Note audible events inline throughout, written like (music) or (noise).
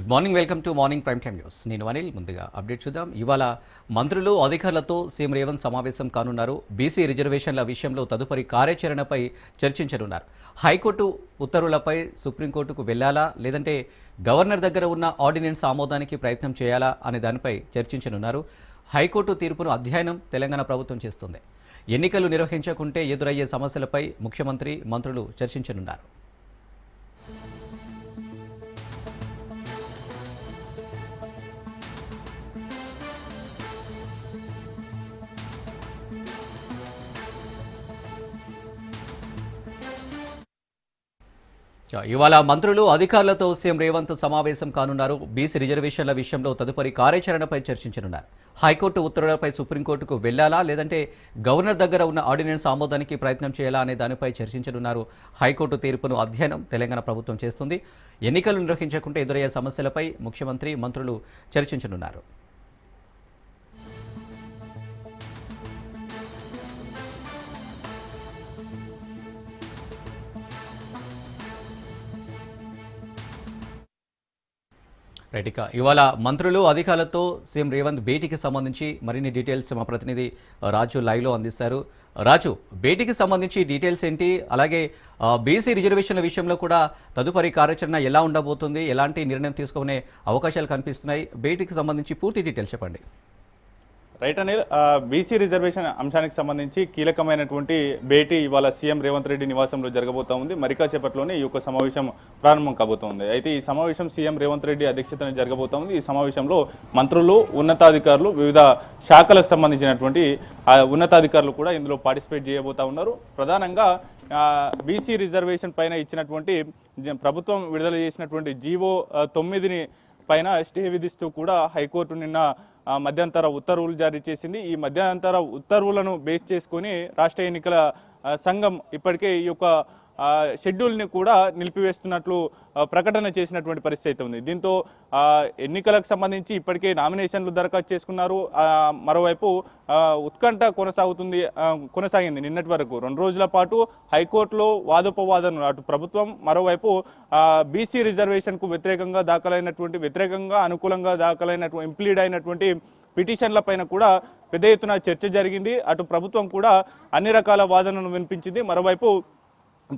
Good morning welcome to morning prime time news నేను అనిల్ ముందుగా update చూద్దాం. ఇవాళ మంత్రులు అధికారులతో సీఎం రేవంత్ సమావేశం కానున్నారు. బీసీ రిజర్వేషన్ల విషయంలో తదుపరి కార్యాచరణపై చర్చించనున్నారు. హైకోర్టు ఉత్తర్వులపై సుప్రీంకోర్టుకు వెళ్ళాలా లేదంటే గవర్నర్ దగ్గర ఉన్న ఆర్డినెన్స్ ఆమోదానికి ప్రయత్నం చేయాలా? అనే దానిపై చర్చించనున్నారు. హైకోర్టు తీర్పును అధ్యయనం తెలంగాణ ప్రభుత్వం చేస్తుంది. ఎన్నికలు నిర్వహించకుంటే ఎదురయ్యే సమస్యలపై ముఖ్యమంత్రి మంత్రులు చర్చించనున్నారు. ఇవాళ మంత్రులు అధికారులతో సీఎం రేవంత్ సమావేశం కానున్నారు. బీసీ రిజర్వేషన్ల విషయంలో తదుపరి కార్యాచరణపై చర్చించనున్నారు. హైకోర్టు ఉత్తర్వులపై సుప్రీంకోర్టుకు వెళ్ళాలా లేదంటే గవర్నర్ దగ్గర ఉన్న ఆర్డినెన్స్ ఆమోదానికి ప్రయత్నం చేయాలా అనే దానిపై చర్చించనున్నారు. హైకోర్టు తీర్పును అధ్యయనం తెలంగాణ ప్రభుత్వం చేస్తుంది. ఎన్నికలు నిర్వహించకుంటే ఎదురయ్యే సమస్యలపై ముఖ్యమంత్రి మంత్రులు చర్చించనున్నారు. రైట్ ఇక ఇవాళ మంత్రులు అధికారులతో సీఎం రేవంత్ భేటీకి సంబంధించి మరిన్ని డీటెయిల్స్ మా ప్రతినిధి రాజు లైవ్లో అందిస్తారు. రాజు భేటీకి సంబంధించి డీటెయిల్స్ ఏంటి? అలాగే బీసీ రిజర్వేషన్ల విషయంలో కూడా తదుపరి కార్యాచరణ ఎలా ఉండబోతుంది? ఎలాంటి నిర్ణయం తీసుకునే అవకాశాలు కనిపిస్తున్నాయి? భేటీకి సంబంధించి పూర్తి డీటెయిల్స్ చెప్పండి. రైట్ అనిల్ బీసీ రిజర్వేషన్ అంశానికి సంబంధించి కీలకమైనటువంటి భేటీ ఇవాళ సీఎం రేవంత్ రెడ్డి నివాసంలో జరగబోతా ఉంది. మరి ఈ యొక్క సమావేశం ప్రారంభం కాబోతోంది అయితే ఈ సమావేశం సీఎం రేవంత్ రెడ్డి అధ్యక్షతన జరగబోతా ఉంది. ఈ సమావేశంలో మంత్రులు ఉన్నతాధికారులు వివిధ శాఖలకు సంబంధించినటువంటి ఉన్నతాధికారులు కూడా ఇందులో పార్టిసిపేట్ చేయబోతా ఉన్నారు. ప్రధానంగా బీసీ రిజర్వేషన్ పైన ఇచ్చినటువంటి జ- ప్రభుత్వం విడుదల చేసినటువంటి జీవో తొమ్మిదిని పైన స్టే విధిస్తూ కూడా హైకోర్టు నిన్న మధ్యంతర ఉత్తర్వులు జారీ చేసింది. ఈ మధ్యంతర ఉత్తర్వులను బేస్ చేసుకొని రాష్ట్ర ఎన్నికల సంఘం ఇప్పటికే ఈ యొక్క షెడ్యూల్ని కూడా నిలిపివేస్తున్నట్లు ప్రకటన చేసినటువంటి పరిస్థితి అయితే ఉంది. దీంతో ఎన్నికలకు సంబంధించి ఇప్పటికే నామినేషన్లు దరఖాస్తు చేసుకున్నారు. మరోవైపు ఉత్కంఠ కొనసాగుతుంది కొనసాగింది నిన్నటి వరకు. రెండు రోజుల పాటు హైకోర్టులో వాదోపవాదనలు. అటు ప్రభుత్వం మరోవైపు బీసీ రిజర్వేషన్కు వ్యతిరేకంగా దాఖలైనటువంటి వ్యతిరేకంగా అనుకూలంగా దాఖలైనటువంటి ఇంప్లీడ్ అయినటువంటి పిటిషన్ల పైన కూడా పెద్ద ఎత్తున చర్చ జరిగింది. అటు ప్రభుత్వం కూడా అన్ని రకాల వాదనలు వినిపించింది. మరోవైపు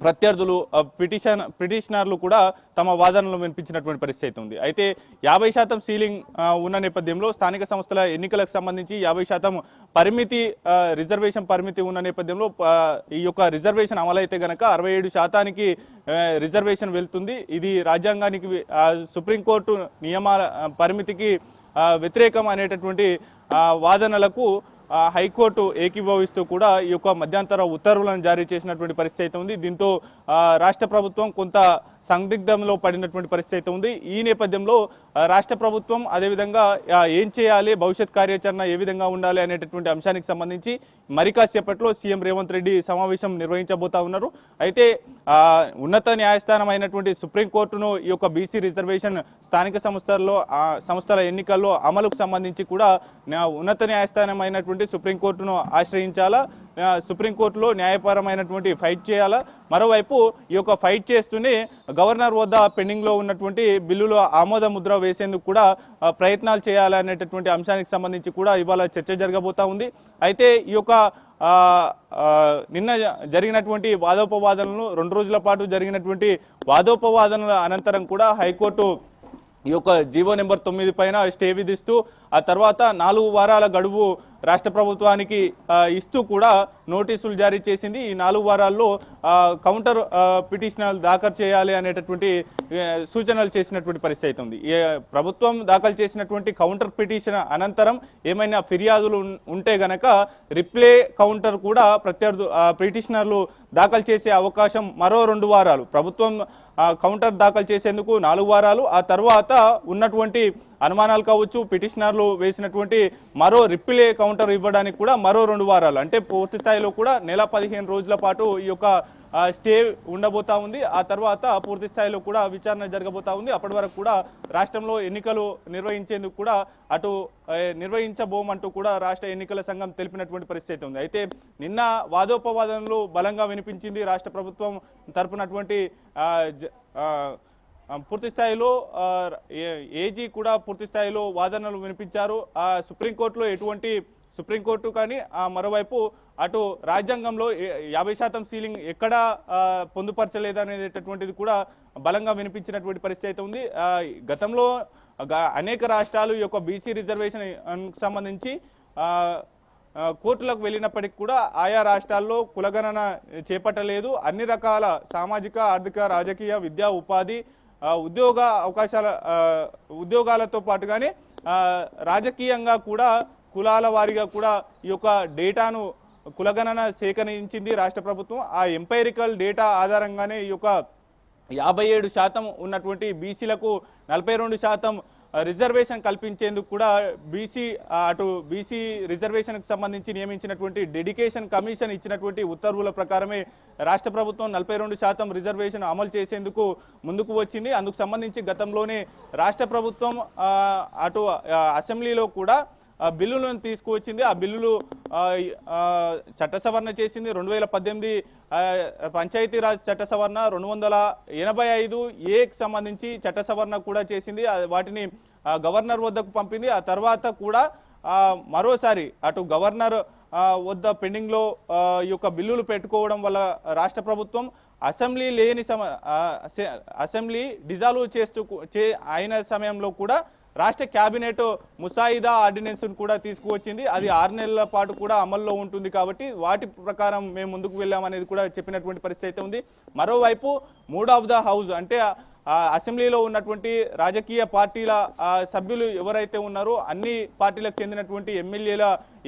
ప్రత్యర్థులు పిటిషన్ పిటిషనర్లు కూడా తమ వాదనలు వినిపించినటువంటి పరిస్థితి అయితే ఉంది. అయితే యాభై శాతం సీలింగ్ ఉన్న నేపథ్యంలో స్థానిక సంస్థల ఎన్నికలకు సంబంధించి యాభై శాతం పరిమితి రిజర్వేషన్ పరిమితి ఉన్న నేపథ్యంలో ఈ యొక్క రిజర్వేషన్ అమలైతే గనక అరవై ఏడు శాతానికి రిజర్వేషన్ వెళ్తుంది. ఇది రాజ్యాంగానికి సుప్రీంకోర్టు నియమాల పరిమితికి వ్యతిరేకం అనేటటువంటి వాదనలకు హైకోర్టు ఏకీభవిస్తూ కూడా ఈ యొక్క మధ్యంతర ఉత్తర్వులను జారీ చేసినటువంటి పరిస్థితి అయితే ఉంది. దీంతో రాష్ట్ర ప్రభుత్వం కొంత సందిగ్ధంలో పడినటువంటి పరిస్థితి అయితే ఉంది. ఈ నేపథ్యంలో రాష్ట్ర ప్రభుత్వం అదేవిధంగా ఏం చేయాలి భవిష్యత్ కార్యాచరణ ఏ విధంగా ఉండాలి అనేటటువంటి అంశానికి సంబంధించి మరి కాసేపట్లో సీఎం రేవంత్ రెడ్డి సమావేశం నిర్వహించబోతా ఉన్నారు. అయితే ఉన్నత న్యాయస్థానం అయినటువంటి సుప్రీంకోర్టును ఈ యొక్క బీసీ రిజర్వేషన్ స్థానిక సంస్థల్లో సంస్థల ఎన్నికల్లో అమలుకు సంబంధించి కూడా ఉన్నత న్యాయస్థానం అయినటువంటి సుప్రీంకోర్టును ఆశ్రయించాలా? సుప్రీంకోర్టులో న్యాయపరమైనటువంటి ఫైట్ చేయాలా? మరోవైపు ఈ యొక్క ఫైట్ చేస్తూనే గవర్నర్ వద్ద పెండింగ్లో ఉన్నటువంటి బిల్లులో ఆమోద ముద్ర వేసేందుకు కూడా ప్రయత్నాలు చేయాలనేటటువంటి అంశానికి సంబంధించి కూడా ఇవాళ చర్చ జరగబోతా ఉంది. అయితే ఈ యొక్క నిన్న జరిగినటువంటి వాదోపవాదనలు రెండు రోజుల పాటు జరిగినటువంటి వాదోపవాదనల అనంతరం కూడా హైకోర్టు ఈ యొక్క జీవో నెంబర్ తొమ్మిది పైన స్టే విధిస్తూ ఆ తర్వాత నాలుగు వారాల గడువు రాష్ట్ర ప్రభుత్వానికి ఇస్తూ కూడా నోటీసులు జారీ చేసింది. ఈ నాలుగు వారాల్లో కౌంటర్ ఆ, పిటిషనల్ దాఖలు చేయాలి అనేటటువంటి సూచనలు చేసినటువంటి పరిస్థితి అయితే ఉంది. ఏ, ప్రభుత్వం దాఖలు చేసినటువంటి కౌంటర్ పిటిషన్ అనంతరం ఏమైనా ఫిర్యాదులు ఉంటే గనక రిప్లే కౌంటర్ కూడా ప్రత్యర్థు పిటిషనర్లు దాఖలు చేసే అవకాశం మరో రెండు వారాలు. ప్రభుత్వం కౌంటర్ దాఖలు చేసేందుకు నాలుగు వారాలు. ఆ తర్వాత ఉన్నటువంటి అనుమానాలు కావచ్చు పిటిషనర్లు వేసినటువంటి మరో రిప్లే కౌంటర్ ఇవ్వడానికి కూడా మరో రెండు వారాలు అంటే పూర్తి స్థాయిలో కూడా నెల పదిహేను రోజుల పాటు ఈ యొక్క స్టే ఉండబోతా ఉంది. ఆ తర్వాత పూర్తి స్థాయిలో కూడా విచారణ జరగబోతా ఉంది. అప్పటి వరకు కూడా రాష్ట్రంలో ఎన్నికలు నిర్వహించేందుకు కూడా అటు నిర్వహించబోమంటూ కూడా రాష్ట్ర ఎన్నికల సంఘం తెలిపినటువంటి పరిస్థితి ఉంది. అయితే నిన్న వాదోపవాదనలు బలంగా వినిపించింది రాష్ట్ర ప్రభుత్వం తరపునటువంటి జ- పూర్తి స్థాయిలో ఏ- ఏజీ కూడా పూర్తి స్థాయిలో వాదనలు వినిపించారు. ఆ సుప్రీంకోర్టులో ఎటువంటి సుప్రీంకోర్టు కానీ ఆ మరోవైపు అటు రాజ్యాంగంలో యాభై శాతం సీలింగ్ ఎక్కడా పొందుపరచలేదు పొందుపరచలేదనేటటువంటిది కూడా బలంగా వినిపించినటువంటి పరిస్థితి అయితే ఉంది. గతంలో అనేక రాష్ట్రాలు ఈ యొక్క బీసీ రిజర్వేషన్ సంబంధించి కోర్టులకు వెళ్ళినప్పటికీ కూడా ఆయా రాష్ట్రాల్లో కులగణన చేపట్టలేదు. అన్ని రకాల సామాజిక ఆర్థిక రాజకీయ విద్యా ఉపాధి ఉద్యోగ అవకాశాల ఉద్యోగాలతో పాటుగానే రాజకీయంగా కూడా కులాల వారీగా కూడా ఈ యొక్క డేటాను కులగణన సేకరించింది రాష్ట్ర ప్రభుత్వం. ఆ ఎంపైరికల్ డేటా ఆధారంగానే ఈ యొక్క యాభై ఏడు శాతం ఉన్నటువంటి బీసీలకు నలభై రెండు శాతం రిజర్వేషన్ కల్పించేందుకు కూడా బీసీ అటు బీసీ రిజర్వేషన్కు సంబంధించి నియమించినటువంటి డెడికేషన్ కమిషన్ ఇచ్చినటువంటి ఉత్తర్వుల ప్రకారమే రాష్ట్ర ప్రభుత్వం నలభై రెండు శాతం రిజర్వేషన్ అమలు చేసేందుకు ముందుకు వచ్చింది. అందుకు సంబంధించి గతంలోనే రాష్ట్ర ప్రభుత్వం అటు అసెంబ్లీలో కూడా బిల్లులను తీసుకువచ్చింది. ఆ బిల్లులు చట్ట సవరణ చేసింది రెండు వేల పద్దెనిమిది పంచాయతీరాజ్ చట్ట సవరణ రెండు వందల ఎనభై ఐదు ఏకి సంబంధించి చట్ట సవరణ కూడా చేసింది. వాటిని గవర్నర్ వద్దకు పంపింది. ఆ తర్వాత కూడా మరోసారి అటు గవర్నర్ వద్ద పెండింగ్లో ఈ యొక్క బిల్లులు పెట్టుకోవడం వల్ల రాష్ట్ర ప్రభుత్వం అసెంబ్లీ లేని సమ అసెంబ్లీ డిజాల్వ్ చేస్తూ చే అయిన సమయంలో కూడా రాష్ట్ర క్యాబినెట్ ముసాయిదా ఆర్డినెన్స్ను కూడా తీసుకువచ్చింది. అది ఆరు నెలల పాటు కూడా అమల్లో ఉంటుంది కాబట్టి వాటి ప్రకారం మేము ముందుకు వెళ్ళామనేది కూడా చెప్పినటువంటి పరిస్థితి అయితే ఉంది. మరోవైపు మూడ్ ఆఫ్ ద హౌస్ అంటే అసెంబ్లీలో ఉన్నటువంటి రాజకీయ పార్టీల సభ్యులు ఎవరైతే ఉన్నారో అన్ని పార్టీలకు చెందినటువంటి ఎమ్మెల్యేల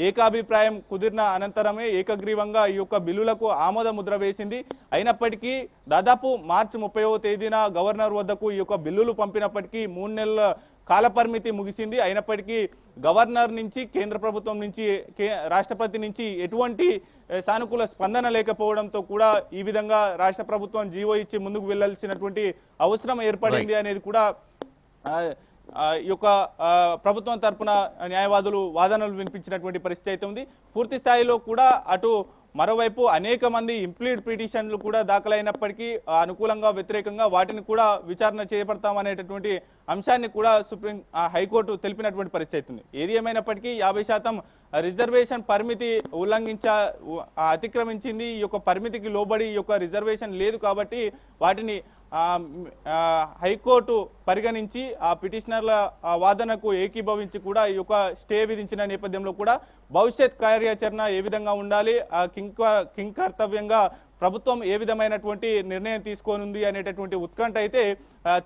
ఏకాభిప్రాయం కుదిరిన అనంతరమే ఏకగ్రీవంగా ఈ యొక్క బిల్లులకు ఆమోద ముద్ర వేసింది. అయినప్పటికీ దాదాపు మార్చి ముప్పైవ తేదీన గవర్నర్ వద్దకు ఈ యొక్క బిల్లులు పంపినప్పటికీ మూడు నెలల కాలపరిమితి ముగిసింది. అయినప్పటికీ గవర్నర్ నుంచి కేంద్ర ప్రభుత్వం నుంచి కే- రాష్ట్రపతి నుంచి ఎటువంటి సానుకూల స్పందన లేకపోవడంతో కూడా ఈ విధంగా రాష్ట్ర ప్రభుత్వం జీవో ఇచ్చి ముందుకు వెళ్ళాల్సినటువంటి అవసరం ఏర్పడింది అనేది కూడా ఈ యొక్క ప్రభుత్వం తరపున న్యాయవాదులు వాదనలు వినిపించినటువంటి పరిస్థితి అయితే ఉంది. పూర్తి స్థాయిలో కూడా అటు మరోవైపు అనేక మంది ఇంప్లీడ్ పిటిషన్లు కూడా దాఖలైనప్పటికీ అనుకూలంగా వ్యతిరేకంగా వాటిని కూడా విచారణ చేపడతామనేటటువంటి అంశాన్ని కూడా సుప్రీం హైకోర్టు తెలిపినటువంటి పరిస్థితి అవుతుంది ఏది ఏమైనప్పటికీ యాభై శాతం రిజర్వేషన్ పరిమితి ఉల్లంఘించ అతిక్రమించింది ఈ యొక్క పరిమితికి లోబడి ఈ యొక్క రిజర్వేషన్ లేదు కాబట్టి వాటిని హైకోర్టు పరిగణించి ఆ పిటిషనర్ల వాదనకు ఏకీభవించి కూడా ఈ యొక్క స్టే విధించిన నేపథ్యంలో కూడా భవిష్యత్ కార్యాచరణ ఏ విధంగా ఉండాలి? ఆ కింక కింగ్ కర్తవ్యంగా ప్రభుత్వం ఏ విధమైనటువంటి నిర్ణయం తీసుకోనుంది అనేటటువంటి ఉత్కంఠ అయితే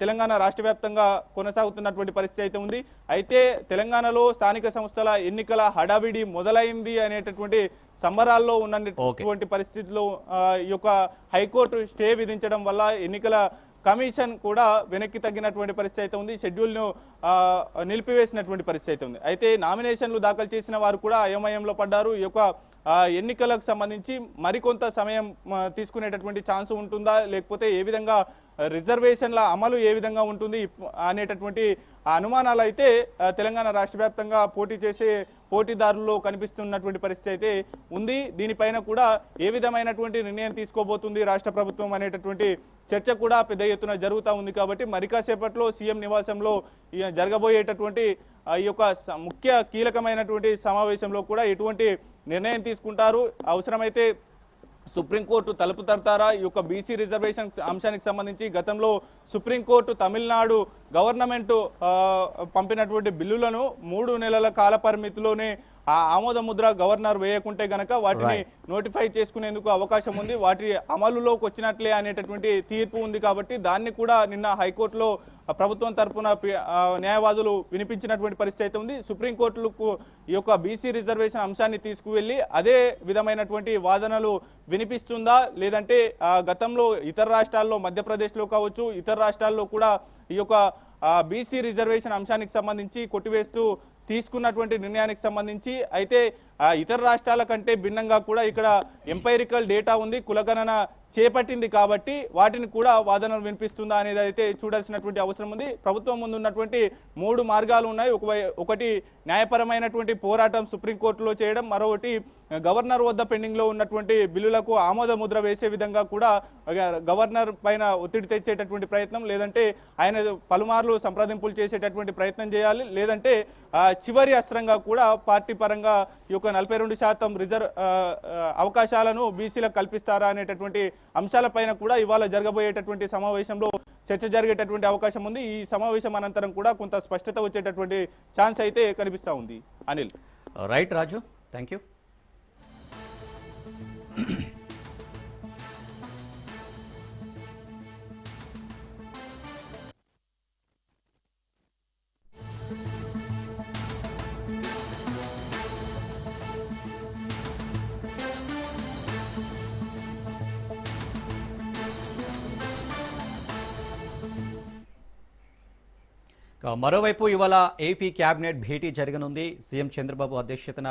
తెలంగాణ రాష్ట్ర వ్యాప్తంగా కొనసాగుతున్నటువంటి పరిస్థితి అయితే ఉంది. అయితే తెలంగాణలో స్థానిక సంస్థల ఎన్నికల హడావిడి మొదలైంది అనేటటువంటి సంబరాల్లో ఉన్నటువంటి పరిస్థితిలో ఈ యొక్క హైకోర్టు స్టే విధించడం వల్ల ఎన్నికల కమిషన్ కూడా వెనక్కి తగ్గినటువంటి పరిస్థితి అయితే ఉంది. షెడ్యూల్ను నిలిపివేసినటువంటి పరిస్థితి అయితే ఉంది. అయితే నామినేషన్లు దాఖలు చేసిన వారు కూడా అయోమయంలో పడ్డారు. ఈ యొక్క ఎన్నికలకు సంబంధించి మరికొంత సమయం తీసుకునేటటువంటి ఛాన్స్ ఉంటుందా? లేకపోతే ఏ విధంగా రిజర్వేషన్ల అమలు ఏ విధంగా ఉంటుంది అనేటటువంటి అనుమానాలు అయితే తెలంగాణ రాష్ట్ర వ్యాప్తంగా పోటీ చేసే పోటీదారుల్లో కనిపిస్తున్నటువంటి పరిస్థితి అయితే ఉంది. దీనిపైన కూడా ఏ విధమైనటువంటి నిర్ణయం తీసుకోబోతుంది రాష్ట్ర ప్రభుత్వం అనేటటువంటి చర్చ కూడా పెద్ద ఎత్తున జరుగుతూ ఉంది కాబట్టి మరికాసేపట్లో సీఎం నివాసంలో జరగబోయేటటువంటి ఆ, ఈ యొక్క స- ముఖ్య కీలకమైనటువంటి సమావేశంలో కూడా ఎటువంటి నిర్ణయం తీసుకుంటారు. అవసరమైతే సుప్రీంకోర్టు తలుపు తడతారా? ఈ యొక్క బీసీ రిజర్వేషన్ అంశానికి సంబంధించి గతంలో సుప్రీంకోర్టు తమిళనాడు గవర్నమెంట్ పంపినటువంటి బిల్లులను మూడు నెలల కాల పరిమితిలోనే ఆ ఆమోద ముద్ర గవర్నర్ వేయకుంటే గనక వాటిని నోటిఫై చేసుకునేందుకు అవకాశం ఉంది. వాటి అమలులోకి వచ్చినట్లే అనేటటువంటి తీర్పు ఉంది కాబట్టి దాన్ని కూడా నిన్న హైకోర్టులో ప్రభుత్వం ఆ, న్యాయవాదులు వినిపించినటువంటి పరిస్థితి అయితే ఉంది. సుప్రీంకోర్టులకు ఈ యొక్క బీసీ రిజర్వేషన్ అంశాన్ని తీసుకువెళ్ళి అదే విధమైనటువంటి వాదనలు వినిపిస్తుందా? లేదంటే గతంలో ఇతర రాష్ట్రాల్లో మధ్యప్రదేశ్లో కావచ్చు ఇతర రాష్ట్రాల్లో కూడా ఈ యొక్క బీసీ రిజర్వేషన్ అంశానికి సంబంధించి కొట్టివేస్తూ తీసుకున్నటువంటి నిర్ణయానికి సంబంధించి అయితే ఇతర రాష్ట్రాల కంటే భిన్నంగా కూడా ఇక్కడ ఎంపైరికల్ డేటా ఉంది కులగణన చేపట్టింది కాబట్టి వాటిని కూడా వాదనలు వినిపిస్తుందా అనేది అయితే చూడాల్సినటువంటి అవసరం ఉంది. ప్రభుత్వం ముందు ఉన్నటువంటి మూడు మార్గాలు ఉన్నాయి. ఒక ఒకటి న్యాయపరమైనటువంటి పోరాటం సుప్రీంకోర్టులో చేయడం మరొకటి గవర్నర్ వద్ద పెండింగ్లో ఉన్నటువంటి బిల్లులకు ఆమోద ముద్ర వేసే విధంగా కూడా గవర్నర్ పైన ఒత్తిడి తెచ్చేటటువంటి ప్రయత్నం లేదంటే ఆయన పలుమార్లు సంప్రదింపులు చేసేటటువంటి ప్రయత్నం చేయాలి లేదంటే చివరి అస్త్రంగా కూడా పార్టీ పరంగా ఈ యొక్క నలభై రెండు శాతం రిజర్వ్ అవకాశాలను బీసీలకు కల్పిస్తారా అనేటటువంటి అంశాలపైన కూడా ఇవాళ జరగబోయేటటువంటి సమావేశంలో చర్చ జరిగేటటువంటి అవకాశం ఉంది. ఈ సమావేశం అనంతరం కూడా కొంత స్పష్టత వచ్చేటటువంటి ఛాన్స్ అయితే కనిపిస్తూ ఉంది. Anil. Right Raju thank you మరోవైపు ఇవాళ ఏపీ కేబినెట్ భేటీ జరగనుంది. సీఎం చంద్రబాబు అధ్యక్షతన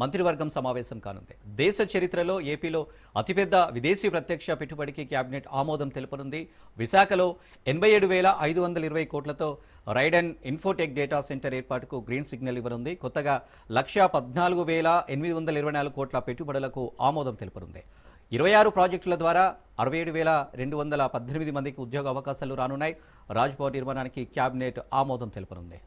మంత్రివర్గం సమావేశం కానుంది. దేశ చరిత్రలో ఏపీలో అతిపెద్ద విదేశీ ప్రత్యక్ష పెట్టుబడికి కేబినెట్ ఆమోదం తెలుపనుంది. విశాఖలో ఎనభై ఏడు వేల ఐదు వందల ఇరవై కోట్లతో రైడన్ ఇన్ఫోటెక్ డేటా సెంటర్ ఏర్పాటుకు గ్రీన్ సిగ్నల్ ఇవ్వనుంది. కొత్తగా లక్ష పద్నాలుగు వేల ఎనిమిది వందల ఇరవై నాలుగు కోట్ల పెట్టుబడులకు ఆమోదం తెలుపనుంది. ఇరవై ఆరు ప్రాజెక్టుల ద్వారా అరవై ఏడు వేల రెండు వందల పద్దెనిమిది మందికి ఉద్యోగ అవకాశాలు రానున్నాయి. రాజ్భవన్ నిర్మాణానికి క్యాబినెట్ ఆమోదం తెలుపనుంది.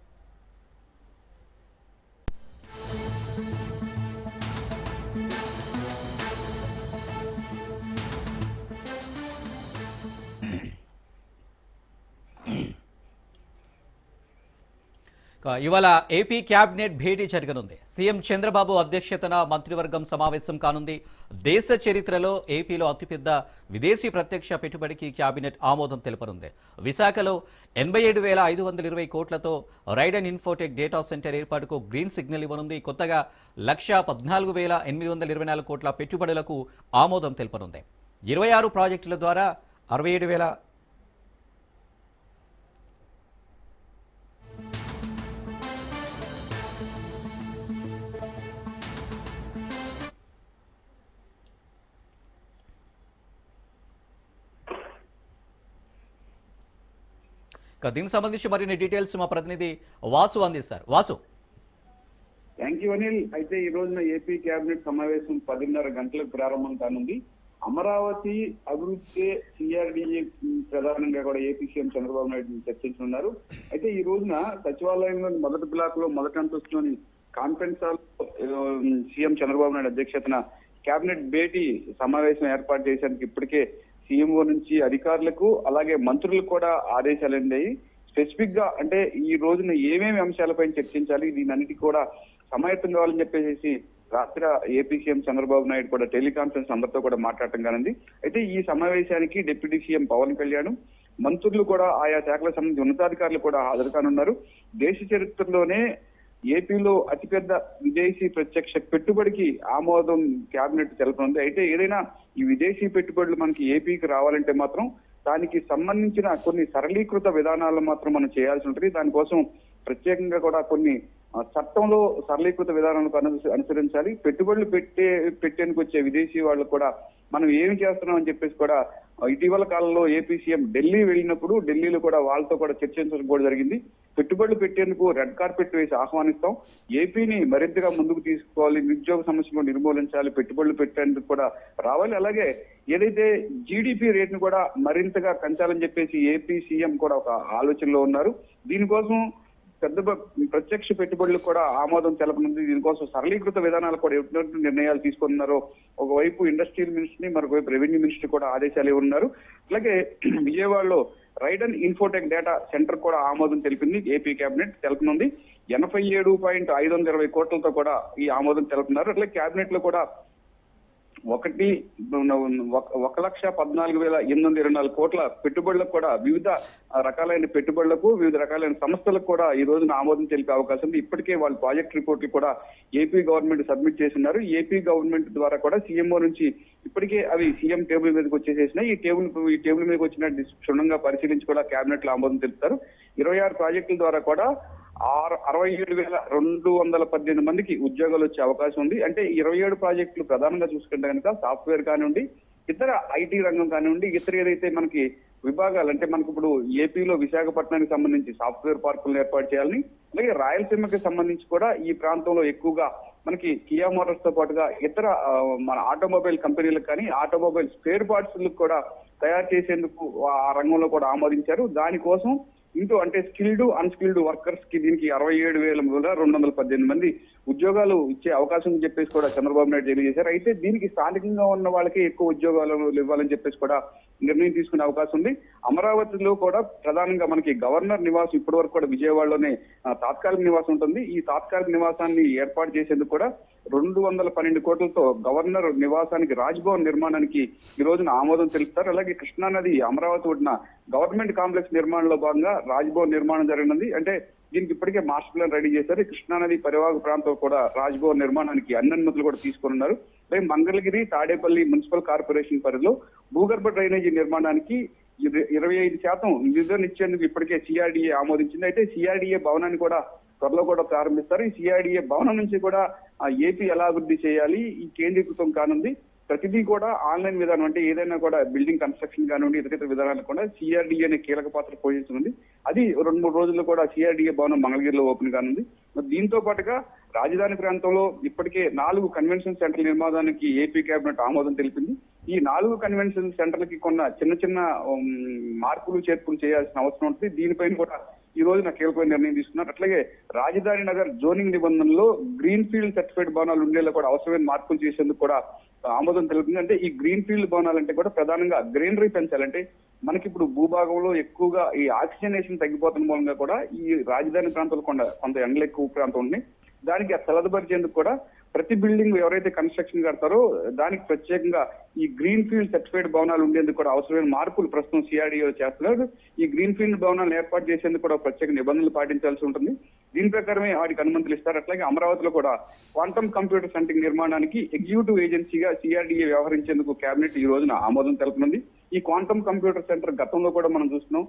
ఇవాళ ఏపీ క్యాబినెట్ భేటీ జరగనుంది. సీఎం చంద్రబాబు అధ్యక్షతన మంత్రివర్గం సమావేశం కానుంది. దేశ చరిత్రలో ఏపీలో అతిపెద్ద విదేశీ ప్రత్యక్ష పెట్టుబడికి క్యాబినెట్ ఆమోదం తెలుపనుంది. విశాఖలో ఎనభై ఏడు వేల ఐదు వందల ఇరవై కోట్లతో రైడన్ ఇన్ఫోటెక్ డేటా సెంటర్ ఏర్పాటుకు గ్రీన్ సిగ్నల్ ఇవ్వనుంది. కొత్తగా లక్ష పద్నాలుగు వేల ఎనిమిది వందల ఇరవై నాలుగు కోట్ల పెట్టుబడులకు ఆమోదం తెలుపనుంది. ఇరవై ఆరు ప్రాజెక్టుల ద్వారా అరవై ఏడు వేల దీనికి సంబంధించి మరిన్ని డీటెయిల్స్ మా ప్రతినిధి వాసు అందిస్తారు. వాసు. Thank you Anil. అయితే ఈ రోజున ఏపీ కేబినెట్ సమావేశం పదిన్నర గంటలకు ప్రారంభం కానుంది. అమరావతి అభివృద్ధి సిఆర్డిఏ ప్రధానంగా కూడా ఏపీ సీఎం చంద్రబాబు నాయుడు చర్చించనున్నారు. అయితే ఈ రోజున సచివాలయంలోని మొదటి బ్లాక్లో మొదటి అంతస్తులోని conference hall CM Chandrababu Naidu అధ్యక్షతన కేబినెట్ భేటీ సమావేశం ఏర్పాటు చేసేందుకు ఇప్పటికే సీఎంఓ నుంచి అధికారులకు అలాగే మంత్రులకు కూడా ఆదేశాలు అందాయి స్పెసిఫిక్గా అంటే ఈ రోజున ఏమేమి అంశాలపై చర్చించాలి దీనన్నిటి కూడా సమాయత్తం కావాలని చెప్పేసి రాత్రి ఏపీ సీఎం చంద్రబాబు నాయుడు కూడా టెలికాన్ఫరెన్స్ అందరితో కూడా మాట్లాడటం కానుంది అయితే ఈ సమావేశానికి డిప్యూటీ సీఎం పవన్ కళ్యాణ్ మంత్రులు కూడా ఆయా శాఖలకు సంబంధించి ఉన్నతాధికారులు కూడా హాజరు కానున్నారు. దేశ చరిత్రలోనే ఏపీలో అతిపెద్ద విదేశీ ప్రత్యక్ష పెట్టుబడికి ఆమోదం కేబినెట్ తెలపనుంది. అయితే ఏదైనా ఈ విదేశీ పెట్టుబడులు మనకి ఏపీకి రావాలంటే మాత్రం దానికి సంబంధించిన కొన్ని సరళీకృత విధానాలను మాత్రం మనం చేయాల్సి ఉంటుంది. దానికోసం ప్రత్యేకంగా కూడా కొన్ని చట్టంలో సరళీకృత విధానాలకు అనుసరించాలి. పెట్టుబడులు పెట్టే పెట్టేందుకు వచ్చే విదేశీ వాళ్ళు కూడా మనం ఏమి చేస్తున్నాం అని చెప్పేసి కూడా ఇటీవల కాలంలో ఏపీ సీఎం ఢిల్లీ వెళ్ళినప్పుడు ఢిల్లీలో కూడా వాళ్ళతో కూడా చర్చించడం కూడా జరిగింది. పెట్టుబడులు పెట్టేందుకు రెడ్ కార్పెట్ వేసి ఆహ్వానిస్తాం. ఏపీని మరింతగా ముందుకు తీసుకోవాలి నిరుద్యోగ సమస్యను నిర్మూలించాలి పెట్టుబడులు పెట్టేందుకు కూడా రావాలి. అలాగే ఏదైతే జీడిపి రేట్ను కూడా మరింతగా పెంచాలని చెప్పేసి ఏపీ సీఎం కూడా ఒక ఆలోచనలో ఉన్నారు. దీనికోసం పెద్ద ప్రత్యక్ష పెట్టుబడులు కూడా ఆమోదం తెలపనుంది. దీనికోసం సరళీకృత విధానాలు కూడా ఎటువంటి నిర్ణయాలు తీసుకున్నారో ఒకవైపు ఇండస్ట్రియల్ మినిస్టర్ మరొకవైపు రెవెన్యూ మినిస్టర్ కూడా ఆదేశాలు ఉన్నారు అలాగే (clears throat) విజయవాడలో రైడన్ ఇన్ఫోటెక్ డేటా సెంటర్ కూడా ఆమోదం తెలిపింది ఏపీ కేబినెట్ తెలుపనుంది. ఎనభై ఏడు పాయింట్ ఐదు వందల ఇరవై కోట్లతో కూడా ఈ ఆమోదం తెలుపుతున్నారు అట్లే కేబినెట్లో కూడా ఒకటి ఒక- ఒక లక్ష పద్నాలుగు వేల ఎనిమిది వందల ఇరవై నాలుగు కోట్ల పెట్టుబడులకు కూడా వివిధ రకాలైన పెట్టుబడులకు వివిధ రకాలైన సంస్థలకు కూడా ఈ రోజున ఆమోదం తెలిపే అవకాశం ఉంది. ఇప్పటికే వాళ్ళు ప్రాజెక్ట్ రిపోర్ట్లు కూడా ఏపీ గవర్నమెంట్ సబ్మిట్ చేస్తున్నారు. ఏపీ గవర్నమెంట్ ద్వారా కూడా సీఎంఓ నుంచి ఇప్పటికే అవి సీఎం టేబుల్ మీదకి వచ్చేసేసినాయి. ఈ టేబుల్ ఈ టేబుల్ మీదకి వచ్చిన క్షుణ్ణంగా పరిశీలించి కూడా కేబినెట్లో ఆమోదం తెలుపుతారు. ఇరవై ఆరు ప్రాజెక్టుల ద్వారా కూడా ఆరు అరవై ఏడు వేల రెండు వందల పద్దెనిమిది మందికి ఉద్యోగాలు వచ్చే అవకాశం ఉంది. అంటే ఇరవై ఏడు ప్రాజెక్టులు ప్రధానంగా చూసుకుంటే కనుక సాఫ్ట్వేర్ కానివ్వండి ఇతర ఐటీ రంగం కానివ్వండి ఇతర ఏదైతే మనకి విభాగాలు అంటే మనకి ఇప్పుడు ఏపీలో విశాఖపట్నానికి సంబంధించి సాఫ్ట్వేర్ పార్కులను ఏర్పాటు చేయాలని అలాగే రాయలసీమకి సంబంధించి కూడా ఈ ప్రాంతంలో ఎక్కువగా మనకి కియా మోటార్స్తో పాటుగా ఇతర మన ఆటోమొబైల్ కంపెనీలకు కానీ ఆటోమొబైల్ స్పేర్ పార్ట్స్ కూడా తయారు చేసేందుకు ఆ రంగంలో కూడా ఆమోదించారు. దానికోసం ఇంటూ అంటే స్కిల్డ్ అన్స్కిల్డ్ వర్కర్స్కి దీనికి అరవై ఏడు వేల రెండు వందల పద్దెనిమిది మంది ఉద్యోగాలు ఇచ్చే అవకాశం చెప్పేసి కూడా చంద్రబాబు నాయుడు తెలియజేశారు. అయితే దీనికి స్థానికంగా ఉన్న వాళ్ళకి ఎక్కువ ఉద్యోగాలు ఇవ్వాలని చెప్పేసి కూడా నిర్ణయం తీసుకునే అవకాశం ఉంది. అమరావతిలో కూడా ప్రధానంగా మనకి గవర్నర్ నివాసం ఇప్పటి వరకు కూడా విజయవాడలోనే తాత్కాలిక నివాసం ఉంటుంది. ఈ తాత్కాలిక నివాసాన్ని ఏర్పాటు చేసేందుకు కూడా రెండు వందల పన్నెండు కోట్లతో గవర్నర్ నివాసానికి రాజ్భవన్ నిర్మాణానికి ఈ రోజున ఆమోదం తెలుపుతారు. అలాగే కృష్ణానది అమరావతి ఒడ్డున గవర్నమెంట్ కాంప్లెక్స్ నిర్మాణంలో భాగంగా రాజ్భవన్ నిర్మాణం జరిగినది. అంటే దీనికి ఇప్పటికే మాస్టర్ ప్లాన్ రెడీ చేశారు. కృష్ణానది పరివాహక ప్రాంతం కూడా రాజ్భవన్ నిర్మాణానికి అన్ని అనుమతులు కూడా తీసుకున్నారు మంగళగిరి తాడేపల్లి మున్సిపల్ కార్పొరేషన్ పరిధిలో భూగర్భ డ్రైనేజీ నిర్మాణానికి ఇరవై ఐదు శాతం నిధులను ఇచ్చేందుకు ఇప్పటికే సిఆర్డీఏ ఆమోదించింది. అయితే సిఆర్డీఏ భవనాన్ని కూడా త్వరలో కూడా ప్రారంభిస్తారు. ఈ సిఆర్డీఏ భవనం నుంచి కూడా ఏపీ ఎలా అభివృద్ధి చేయాలి? ఈ కేంద్రీకృతం కానుంది. ప్రతిదీ కూడా ఆన్లైన్ విధానం అంటే ఏదైనా కూడా బిల్డింగ్ కన్స్ట్రక్షన్ కానివ్వండి ఇతర ఇతర విధానాలు కూడా సిఆర్డీఏ అనే కీలక పాత్ర పోషిస్తుంది. అది రెండు మూడు రోజుల్లో కూడా సిఆర్డీఏ భవనం మంగళగిరిలో ఓపెన్ కానుంది. దీంతో పాటుగా రాజధాని ప్రాంతంలో ఇప్పటికే నాలుగు కన్వెన్షన్ సెంటర్ నిర్మాణానికి ఏపీ కేబినెట్ ఆమోదం తెలిపింది. ఈ నాలుగు కన్వెన్షన్ సెంటర్లకి కొన్న చిన్న చిన్న మార్పులు చేర్పులు చేయాల్సిన అవసరం ఉంటుంది. దీనిపైన కూడా ఈ రోజు నా కీలకమైన నిర్ణయం తీసుకున్నారు. అట్లాగే రాజధాని నగర్ జోనింగ్ నిబంధనలో గ్రీన్ ఫీల్డ్ సర్టిఫైడ్ భవనాలు ఉండేలా కూడా అవసరమైన మార్పులు చేసేందుకు కూడా ఆమోదం తెలుపుతుంది. అంటే ఈ గ్రీన్ ఫీల్డ్ భవనాలు అంటే కూడా ప్రధానంగా గ్రీనరీ పెంచాలంటే మనకి ఇప్పుడు భూభాగంలో ఎక్కువగా ఈ ఆక్సిజనేషన్ తగ్గిపోతున్న మూలంగా కూడా ఈ రాజధాని ప్రాంతాలు కొండ కొంత ఎండలు ఎక్కువ ప్రాంతం ఉంది దానికి చల్లదపరిచేందుకు కూడా ప్రతి బిల్డింగ్ ఎవరైతే కన్స్ట్రక్షన్ కడతారో దానికి ప్రత్యేకంగా ఈ గ్రీన్ ఫీల్డ్ సర్టిఫైడ్ భవనాలు ఉండేందుకు కూడా అవసరమైన మార్పులు ప్రస్తుతం సిఆర్డీఓ చేస్తున్నారు. ఈ గ్రీన్ ఫీల్డ్ భవనాలు ఏర్పాటు చేసేందుకు కూడా ప్రత్యేక నిబంధనలు పాటించాల్సి ఉంటుంది. దీని ప్రకారమే వాటికి అనుమతులు ఇస్తారు. అట్లాగే అమరావతిలో కూడా క్వాంటమ్ కంప్యూటర్ సెంటర్ నిర్మాణానికి ఎగ్జిక్యూటివ్ ఏజెన్సీగా సిఆర్డీఏ వ్యవహరించేందుకు కేబినెట్ ఈ రోజున ఆమోదం తెలుపనుంది. ఈ క్వాంటమ్ కంప్యూటర్ సెంటర్ గతంలో కూడా మనం చూస్తున్నాం.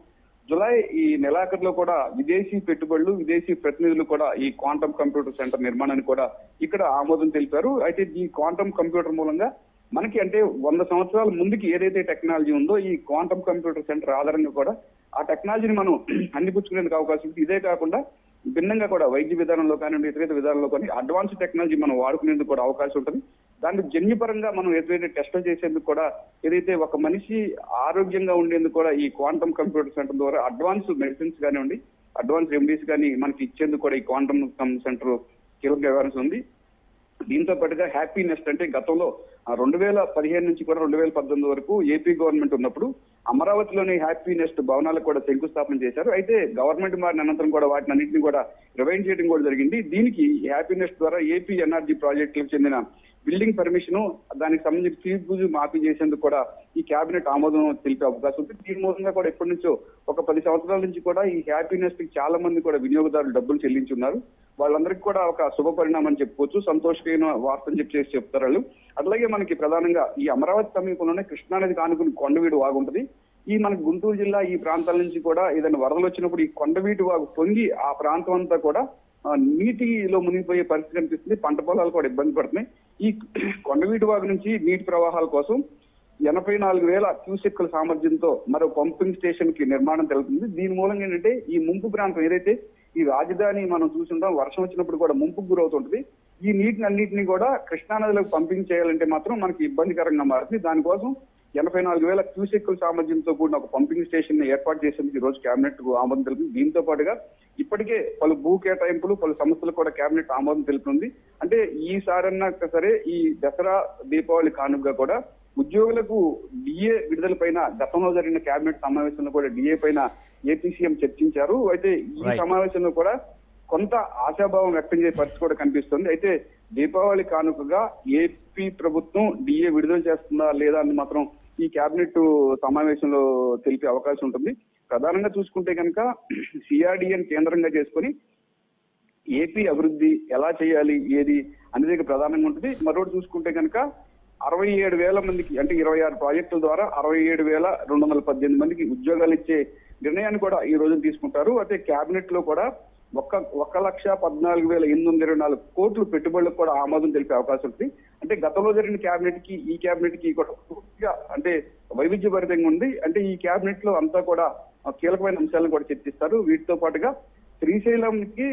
జులై ఈ నెలాఖరులో కూడా విదేశీ పెట్టుబడులు విదేశీ ప్రతినిధులు కూడా ఈ క్వాంటమ్ కంప్యూటర్ సెంటర్ నిర్మాణాన్ని కూడా ఇక్కడ ఆమోదం తెలిపారు. అయితే ఈ క్వాంటమ్ కంప్యూటర్ మూలంగా మనకి అంటే వంద సంవత్సరాల ముందుకి ఏదైతే టెక్నాలజీ ఉందో ఈ క్వాంటమ్ కంప్యూటర్ సెంటర్ ఆధారంగా కూడా ఆ టెక్నాలజీని మనం అందిపుచ్చుకునేందుకు అవకాశం ఉంది. ఇదే కాకుండా భిన్నంగా కూడా వైద్య విధానంలో కానివ్వండి ఇతర విధానంలో కానీ అడ్వాన్స్ టెక్నాలజీ మనం వాడుకునేందుకు కూడా అవకాశం ఉంటుంది. దాన్ని జన్యుపరంగా మనం ఏదైతే టెస్టులు చేసేందుకు కూడా ఏదైతే ఒక మనిషి ఆరోగ్యంగా ఉండేందుకు కూడా ఈ క్వాంటమ్ కంప్యూటర్ సెంటర్ ద్వారా అడ్వాన్స్ మెడిసిన్స్ కానివ్వండి అడ్వాన్స్ రెమెడీస్ కానీ మనకి ఇచ్చేందుకు కూడా ఈ క్వాంటమ్ సెంటర్ కీలక వ్యవహారం ఉంది. దీంతో పాటుగా హ్యాపీ నెస్ట్ అంటే గతంలో రెండు వేల పదిహేను నుంచి కూడా రెండు వేల పద్దెనిమిది వరకు ఏపీ గవర్నమెంట్ ఉన్నప్పుడు అమరావతిలోని హ్యాపీ నెస్ట్ భవనాలకు కూడా శంకుస్థాపన చేశారు. అయితే గవర్నమెంట్ మారిన అనంతరం కూడా వాటిని అన్నింటినీ కూడా రివైండ్ చేయడం కూడా జరిగింది. దీనికి హ్యాపీ నెస్ట్ ద్వారా ఏపీ ఎన్ఆర్జీ ప్రాజెక్టులకు చెందిన బిల్డింగ్ పర్మిషన్ దానికి సంబంధించి ఫీజు మాఫీ చేసేందుకు కూడా ఈ కేబినెట్ ఆమోదం తెలిపే అవకాశం ఉంది. దీని మూలంగా కూడా ఎప్పటి నుంచో ఒక పది సంవత్సరాల నుంచి కూడా ఈ హ్యాపీనెస్కి చాలా మంది కూడా వినియోగదారులు డబ్బులు చెల్లించున్నారు. వాళ్ళందరికీ కూడా ఒక శుభ పరిణామం చెప్పుకోవచ్చు. సంతోషకరమైన వార్త అని చెప్పి చేసి చెప్తారు వాళ్ళు. అట్లాగే మనకి ప్రధానంగా ఈ అమరావతి సమీపంలోనే కృష్ణానది కానుకుని కొండవీడు వాగుంటుంది ఈ మన గుంటూరు జిల్లా ఈ ప్రాంతాల నుంచి కూడా ఏదైనా వరదలు వచ్చినప్పుడు ఈ కొండవీటి వాగు పొంగి ఆ ప్రాంతం అంతా కూడా నీటిలో మునిగిపోయే పరిస్థితి కనిపిస్తుంది. పంట పొలాలు కూడా ఇబ్బంది పడుతున్నాయి. ఈ కొండవీటి వాగు నుంచి నీటి ప్రవాహాల కోసం ఎనభై నాలుగు వేల క్యూసెక్కుల సామర్థ్యంతో మరో పంపింగ్ స్టేషన్కి నిర్మాణం తెలుపుతుంది దీని మూలంగా ఏంటంటే ఈ ముంపు ప్రాంతం ఏదైతే ఈ రాజధాని మనం చూసుంటాం వర్షం వచ్చినప్పుడు కూడా ముంపుకు గురవుతుంటుంది. ఈ నీటిని అన్నింటినీ కూడా కృష్ణానదిలోకి పంపింగ్ చేయాలంటే మాత్రం మనకి ఇబ్బందికరంగా మారుతుంది. దానికోసం ఎనభై నాలుగు వేల క్యూసెక్కుల సామర్థ్యంతో కూడిన ఒక పంపింగ్ స్టేషన్ని ఏర్పాటు చేసేందుకు ఈ రోజు కేబినెట్కు ఆమోదం తెలిపింది. దీంతో పాటుగా ఇప్పటికే పలు భూ కేటాయింపులు పలు సంస్థలు కూడా కేబినెట్ ఆమోదం తెలుపుతుంది అంటే ఈసారన్నా సరే ఈ దసరా దీపావళి కానుకగా కూడా ఉద్యోగులకు డిఏ విడుదల పైన గతంలో జరిగిన కేబినెట్ సమావేశంలో కూడా డిఏ పైన ఏపీ సీఎం చర్చించారు. అయితే ఈ. సమావేశంలో కూడా కొంత ఆశాభావం వ్యక్తం చేసే పరిస్థితి కూడా కనిపిస్తుంది. అయితే దీపావళి కానుకగా ఏపీ ప్రభుత్వం డిఏ విడుదల చేస్తుందా లేదా అని మాత్రం ఈ కేబినెట్ సమావేశంలో తెలిపే అవకాశం ఉంటుంది. ప్రధానంగా చూసుకుంటే కనుక సిఆర్డిఎన్ కేంద్రంగా చేసుకొని ఏపీ అభివృద్ధి ఎలా చేయాలి ఏది అనేది ప్రధానంగా ఉంటుంది. మరొకటి చూసుకుంటే కనుక అరవై ఏడు వేల మందికి అంటే ఇరవై ఆరు ప్రాజెక్టుల ద్వారా అరవై ఏడు వేల రెండు వందల పద్దెనిమిది మందికి ఉద్యోగాలు ఇచ్చే నిర్ణయాన్ని కూడా ఈ రోజు తీసుకుంటారు. అయితే కేబినెట్లో కూడా ఒక్క ఒక్క లక్ష పద్నాలుగు వేల ఎనిమిది వందల ఇరవై నాలుగు కోట్లు పెట్టుబడులకు కూడా ఆమోదం తెలిపే అవకాశం ఉంది. అంటే గతంలో జరిగిన కేబినెట్కి ఈ కేబినెట్కి కూడా పూర్తిగా అంటే వైవిధ్యభరితంగా ఉంది. అంటే ఈ కేబినెట్లో అంతా కూడా కీలకమైన అంశాలను కూడా చర్చిస్తారు. వీటితో పాటుగా శ్రీశైలంకి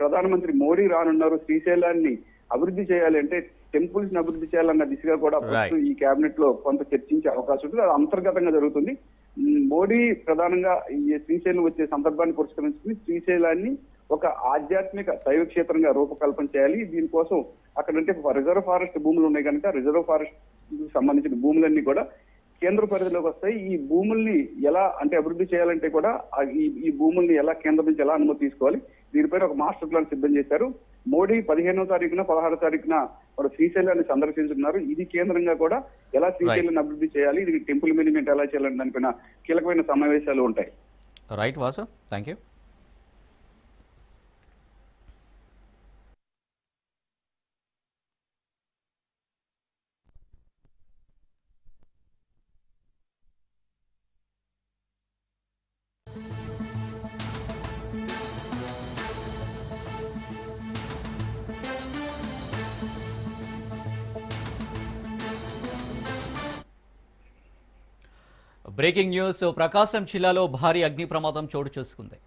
ప్రధానమంత్రి మోడీ రానున్నారు. శ్రీశైలాన్ని అభివృద్ధి చేయాలి అంటే టెంపుల్స్ని అభివృద్ధి చేయాలన్న దిశగా కూడా ఈ కేబినెట్లో కొంత చర్చించే అవకాశం ఉంటుంది అది అంతర్గతంగా జరుగుతుంది. మోడీ ప్రధానంగా ఈ శ్రీశైలం వచ్చే సందర్భాన్ని పురస్కరించుకుని శ్రీశైలాన్ని ఒక ఆధ్యాత్మిక దైవ క్షేత్రంగా రూపకల్పన చేయాలి. దీనికోసం అక్కడంటే రిజర్వ్ ఫారెస్ట్ భూములు ఉన్నాయి కనుక రిజర్వ్ ఫారెస్ట్ సంబంధించిన భూములన్నీ కూడా కేంద్ర పరిధిలోకి వస్తాయి. ఈ భూముల్ని ఎలా అంటే అభివృద్ధి చేయాలంటే కూడా ఈ ఈ భూముల్ని ఎలా కేంద్రం నుంచి ఎలా అనుమతి తీసుకోవాలి? దీనిపైన ఒక మాస్టర్ ప్లాన్ సిద్ధం చేశారు. మోడీ పదిహేనో తారీఖున పదహారో తారీఖున వారు శ్రీశైలాన్ని సందర్శించున్నారు ఇది కేంద్రంగా కూడా ఎలా శ్రీశైలాన్ని అభివృద్ధి చేయాలి ఇది టెంపుల్ మేనేజ్మెంట్ ఎలా చేయాలని దానిపైన కీలకమైన సమావేశాలు ఉంటాయి. Right Vasu. Thank you breaking news Prakasam జిల్లాలో భారీ అగ్ని ప్రమాదం చోటు చేసుకుంది.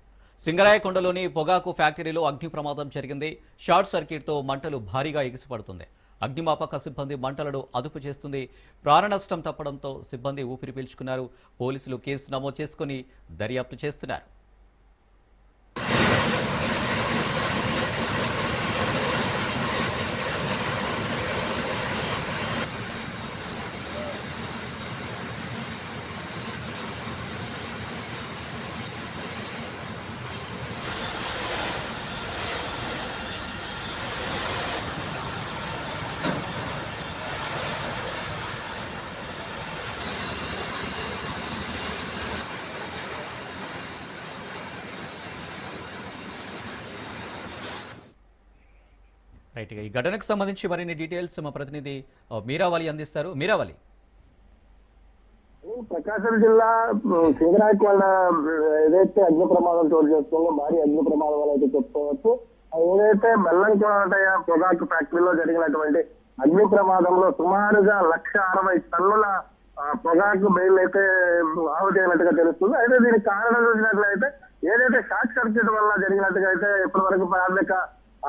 సింగరాయకొండలోని పొగాకు ఫ్యాక్టరీలో అగ్ని ప్రమాదం జరిగింది. షార్ట్ సర్క్యూట్తో మంటలు భారీగా ఎగిసిపడుతుంది. అగ్నిమాపక సిబ్బంది మంటలను అదుపు చేస్తుంది. ప్రాణనష్టం తప్పడంతో సిబ్బంది ఊపిరి పీల్చుకున్నారు. పోలీసులు కేసు నమోదు చేసుకుని దర్యాప్తు చేస్తున్నారు. రైట్ ఈ ఘటనకు సంబంధించి మరిన్ని డీటెయిల్స్ మా ప్రతినిధి మీరావళి అందిస్తారు. మీరావళి. ప్రకాశం జిల్లా ఉమ్, సింగరాయకొండ ఏదైతే అగ్ని ప్రమాదం చోటు చేసుకుందో భారీ అగ్ని ప్రమాదం అని అయితే చెప్పుకోవచ్చు. ఏదైతే బెల్లంకోటయ్య పొగాకు ఫ్యాక్టరీలో జరిగినటువంటి అగ్ని ప్రమాదంలో సుమారుగా లక్ష అరవై టన్నుల పొగాకు బయలు అయితే ఆహుతి అయినట్టుగా తెలుస్తుంది. అయితే దీనికి కారణం చూసినట్లయితే ఏదైతే షార్ట్ సర్క్యూట్ వల్ల జరిగినట్టుగా అయితే ఇప్పటి వరకు ప్రాథమిక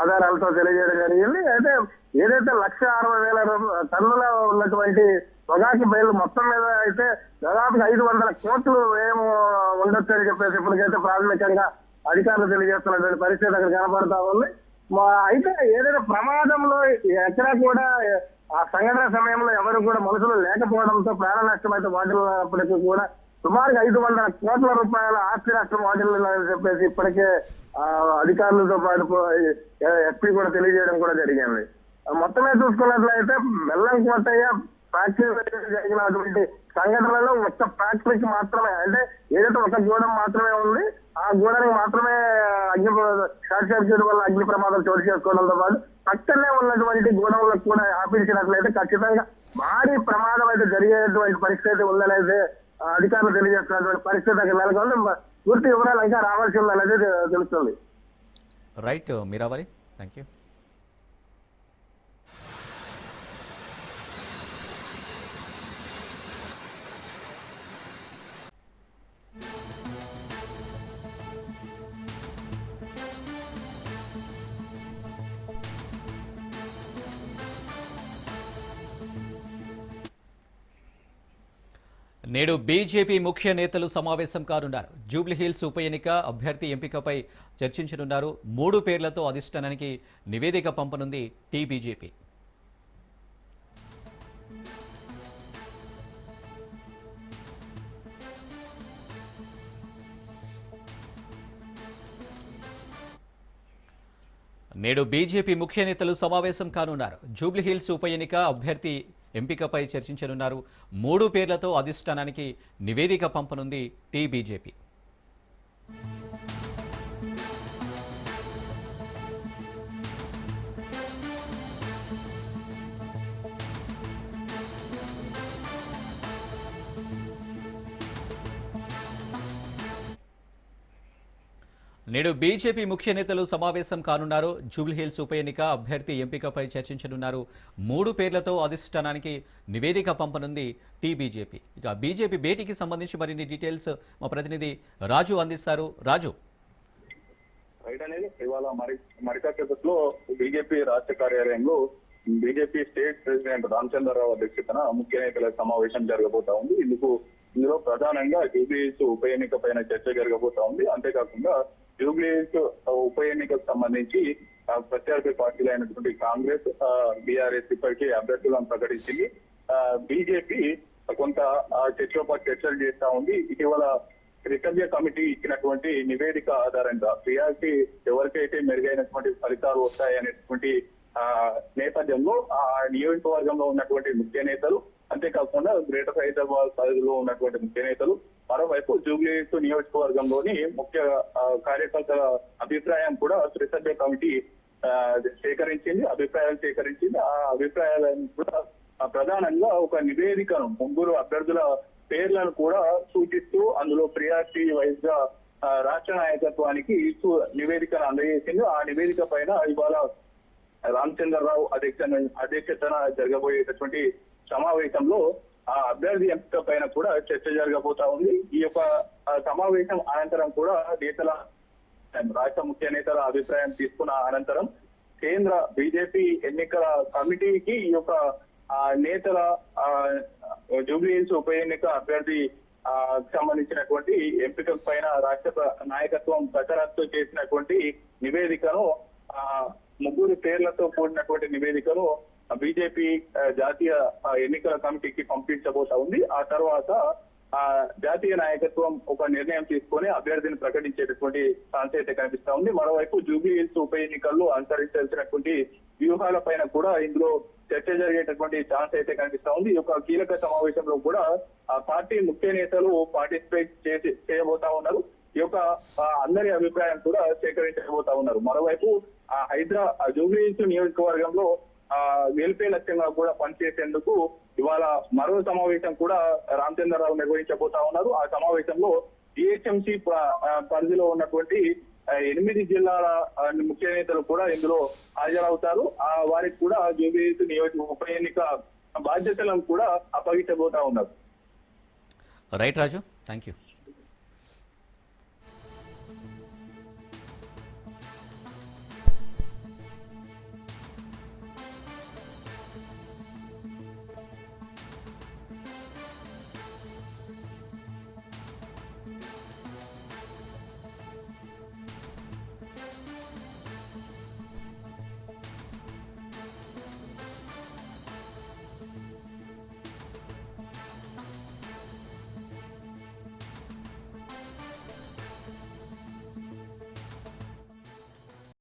ఆధారాలతో తెలియజేయడం జరిగింది. అయితే ఏదైతే లక్ష అరవై వేల టన్నుల ఉన్నటువంటి పొగాకి బయలు మొత్తం మీద అయితే దాదాపు ఐదు వందల కోట్లు ఏమో ఉండొచ్చు అని చెప్పేసి ఇప్పటికైతే ప్రాథమికంగా అధికారులు తెలియజేస్తున్నటువంటి పరిస్థితి అక్కడ కనబడతా ఉంది. మా- అయితే ఏదైనా ప్రమాదంలో ఎక్కడా కూడా ఆ సంఘటన సమయంలో ఎవరు కూడా మనుషులు లేకపోవడంతో ప్రాణ నష్టం అయితే వాటిల్లినప్పటికీ కూడా సుమారుగా ఐదు వందల కోట్ల రూపాయల ఆస్తి నష్టం వాటిల్లని చెప్పేసి ఇప్పటికే అధికారులతో పాటు ఎస్పీ కూడా తెలియజేయడం కూడా జరిగింది. మొత్తమే చూసుకున్నట్లయితే మెల్లం కోటయ్య ఫ్యాక్టరీ జరిగినటువంటి సంఘటనలో ఒక్క ఫ్యాక్టరీకి మాత్రమే అంటే ఏదైతే ఒక గూడెం మాత్రమే ఉంది ఆ గూడానికి మాత్రమే అగ్ని షార్ట్ సర్క్యూట్ వల్ల అగ్ని ప్రమాదం చోటు చేసుకోవడంతో పాటు పక్కనే ఉన్నటువంటి గూడెంలకు కూడా ఆపించినట్లయితే ఖచ్చితంగా భారీ ప్రమాదం అయితే జరిగేటువంటి పరిస్థితి ఉందనైతే అధికారులు తెలియజేస్తున్నటువంటి పరిస్థితి దగ్గర నెలకొంది. పూర్తి వివరాలు ఇంకా రావాల్సి ఉందనేది తెలుస్తుంది. రైట్ మీరావళి థ్యాంక్ యూ నేడు బీజేపీ ముఖ్య నేతలు సమావేశం కానున్నారు జూబ్లీహిల్స్ ఉప ఎన్నిక అభ్యర్థి ఎంపికపై చర్చించనున్నారు. మూడు పేర్లతో అధిష్టానానికి నివేదిక పంపనుంది టీ బీజేపీ నేడు బీజేపీ ముఖ్య నేతలు సమావేశం కానున్నారు. జూబ్లీహిల్స్ ఉప ఎన్నిక అభ్యర్థి ఎంపికపై చర్చించనున్నారు. మూడు పేర్లతో అధిష్టానానికి నివేదిక పంపనుంది టీబీజేపీ. నేడు బీజేపీ ముఖ్య నేతలు సమావేశం కానున్నారు. జూబ్లీహిల్స్ ఉప ఎన్నిక అభ్యర్థి ఎంపికపై చర్చించనున్నారు. మూడు పేర్లతో అధిష్టానానికి నివేదిక పంపనుంది టీబీజేపీ. ఇక బీజేపీ భేటీకి సంబంధించి మరిన్ని డీటెయిల్స్ మా ప్రతినిధి రాజు అందిస్తారు. రాజు. రైట్ అనేది ఇవాళ మరి మరికాసేపట్లో బీజేపీ రాష్ట్ర కార్యాలయంలో బీజేపీ స్టేట్ ప్రెసిడెంట్ రామచంద్రరావు అధ్యక్షతన ముఖ్య నేతల సమావేశం జరగబోతా ఉంది. ఇందుకు ఇందులో ప్రధానంగా జూబ్లీస్ ఉప ఎన్నిక పైన చర్చ జరగబోతా ఉంది. అంతేకాకుండా జూబ్లీస్ ఉప ఎన్నికకు సంబంధించి ప్రత్యర్థి పార్టీలు అయినటువంటి కాంగ్రెస్ బీఆర్ఎస్ ఇప్పటికే అభ్యర్థులను ప్రకటించింది. బీజేపీ కొంత చర్చలో చర్చోప చర్చలు చేస్తా ఉంది. ఇటీవల రికర్య కమిటీ ఇచ్చినటువంటి నివేదిక ఆధారంగా పిఆర్టీ ఎవరికైతే మెరుగైనటువంటి ఫలితాలు వస్తాయనేటువంటి ఆ, నేపథ్యంలో ఆ నియోజకవర్గంలో ఉన్నటువంటి ముఖ్య నేతలు అంతేకాకుండా గ్రేటర్ హైదరాబాద్ పరిధిలో ఉన్నటువంటి ముఖ్య నేతలు మరోవైపు జూబ్లీస్ నియోజకవర్గంలోని ముఖ్య కార్యకర్తల అభిప్రాయం కూడా త్రిసభ్య కమిటీ సేకరించింది అభిప్రాయాలు సేకరించింది. ఆ అభిప్రాయాలను కూడా ప్రధానంగా ఒక నివేదికను ముగ్గురు అభ్యర్థుల పేర్లను కూడా సూచిస్తూ అందులో ప్రియారిటీ వైజ్గా రాష్ట్ర నాయకత్వానికి నివేదికను అందజేసింది. ఆ నివేదిక పైన ఇవాళ రామచంద్రరావు అధ్యక్ష అధ్యక్షతన జరగబోయేటటువంటి సమావేశంలో ఆ అభ్యర్థి ఎంపిక పైన కూడా చర్చ జరగబోతా ఉంది. ఈ యొక్క సమావేశం అనంతరం కూడా నేతల రాష్ట్ర ముఖ్య నేతల అభిప్రాయం తీసుకున్న అనంతరం కేంద్ర బీజేపీ ఎన్నికల కమిటీకి ఈ యొక్క ఆ, నేతల ఆ, జూబ్లీహిల్స్ ఉప ఎన్నిక అభ్యర్థి ఆ, సంబంధించినటువంటి ఎంపిక పైన రాష్ట్ర నాయకత్వం దసరాతో చేసినటువంటి నివేదికను ఆ, ముగ్గురు పేర్లతో కూడినటువంటి నివేదికను బీజేపీ జాతీయ ఎన్నికల కమిటీకి పంపించబోతా ఉంది ఆ తర్వాత ఆ జాతీయ నాయకత్వం ఒక నిర్ణయం తీసుకొని అభ్యర్థిని ప్రకటించేటటువంటి ఛాన్స్ అయితే కనిపిస్తా ఉంది. మరోవైపు జూబ్లీ హిల్స్ ఉప ఎన్నికల్లో అనుసరించాల్సినటువంటి వ్యూహాల పైన కూడా ఇందులో చర్చ జరిగేటటువంటి ఛాన్స్ అయితే కనిపిస్తా ఉంది. ఈ యొక్క కీలక సమావేశంలో కూడా ఆ పార్టీ ముఖ్య నేతలు పార్టిసిపేట్ చేసి చేయబోతా ఉన్నారు. ఈ యొక్క అందరి అభిప్రాయం కూడా సేకరించబోతా ఉన్నారు. మరోవైపు ఆ హైదరా ఆ జూబ్లీ హిల్స్ నియోజకవర్గంలో వెల్ఫేర్ లక్ష్యంగా కూడా పనిచేసేందుకు ఇవాళ మరో సమావేశం కూడా రామచంద్రరావు నిర్వహించబోతా ఉన్నారు. ఆ సమావేశంలో జిహెచ్ఎంసీ పరిధిలో ఉన్నటువంటి ఎనిమిది జిల్లాల ముఖ్య నేతలు కూడా ఇందులో హాజరవుతారు. ఆ వారికి కూడా జూబిలీస్ నియోజక ఉప ఎన్నిక బాధ్యతలను కూడా అప్పగించబోతా ఉన్నారు. Right Raju thank you